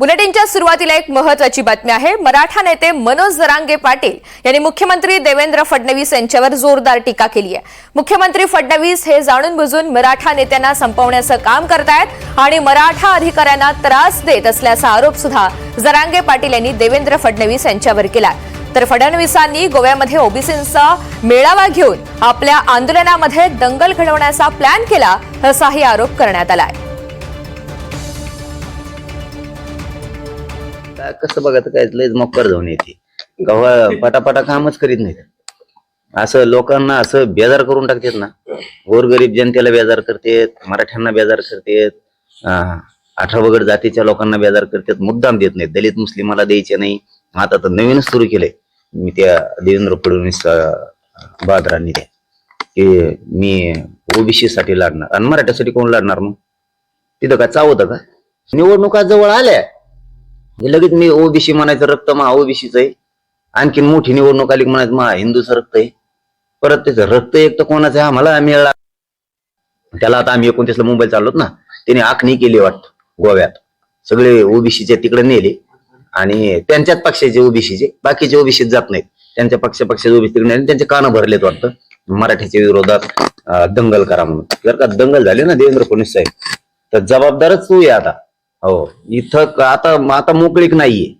बुलेटिनच्या सुरुवातीला एक महत्वाची बातमी आहे. मराठा नेते मनोज जरांगे पाटील यांनी मुख्यमंत्री देवेंद्र फडणवीस यांच्यावर जोरदार टीका केली आहे. मुख्यमंत्री फडणवीस हे जाणून बुजून मराठा नेत्यांना संपवण्याचं काम करतायत आणि मराठा अधिकाऱ्यांना त्रास देत असल्याचा आरोप सुद्धा जरांगे पाटील यांनी देवेंद्र फडणवीस यांच्यावर केला तर फडणवीसांनी गोव्यामध्ये ओबीसींचा मेळावा घेऊन आपल्या आंदोलनामध्ये दंगल घडवण्याचा प्लॅन केला असाही आरोप करण्यात आला आहे काय कसं बघा काय लयच मोकर जाऊन येते. गव्हा पटापटा कामच करीत नाहीत. असं लोकांना असं बेजार करून टाकतात ना. गोरगरीब जनतेला बेजार करतेत मराठ्यांना बेजार करतेत आठावगड जातीच्या लोकांना बेजार करतात मुद्दाम देत नाहीत. दलित मुस्लिमाला द्यायचे नाही. आता तर नवीनच सुरू केलंय. मी त्या देवेंद्र फडणवीस बहादरांनी त्या. की मी ओबीसी साठी लढणार. आणि मराठ्यासाठी कोण लढणार मग? तिथं का चावतं का? निवडणुका जवळ आल्या. हे लगेच मी ओबीसी म्हणायचं रक्त महा ओबीसीच आहे. आणखीन मोठी निवडणूक आली म्हणायचं महा हिंदूचं रक्त आहे. परत त्याचं रक्त एक तर कोणाचं आहे? आम्हाला मिळाला. त्याला आता आम्ही एकोणतीसला मुंबई चाललोत ना. त्याने आखणी केली वाटत गोव्यात. सगळे ओबीसीचे तिकडे नेले. आणि त्यांच्याच पक्षाचे ओबीसीचे बाकीचे ओबीसीत जात नाहीत. त्यांच्या पक्ष पक्षाचे ओबीसी तिकडे नेले. त्यांचे कानं भरलेत वाटतं. मराठीच्या विरोधात दंगल करा म्हणून. जर का दंगल झाली ना देवेंद्र फडणवीस साहेब तर जबाबदारच तू आहे आता. हो. इथं क- आता आता मोकळीक नाहीये.